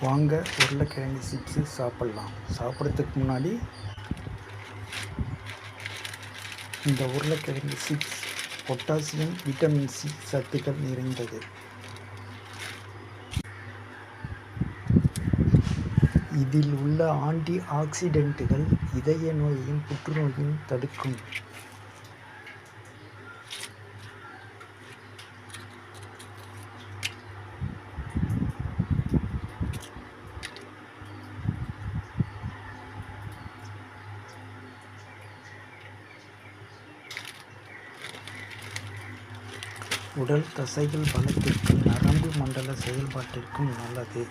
வாங்க உருளைக்கிழங்கு சிப்ஸு சாப்பிட்லாம். சாப்பிட்றதுக்கு முன்னாடி இந்த உருளைக்கிழங்கு சிப்ஸ் பொட்டாசியம் விட்டமின் சி சத்துக்கள் நிறைந்தது. இதில் உள்ள ஆன்டி ஆக்சிடென்ட்டுகள் இதய நோயையும் புற்றுநோயையும் தடுக்கும். உடல் தசைகள் பலத்திற்கும் நரம்பு மண்டல செயல்பாட்டிற்கும் நல்லது.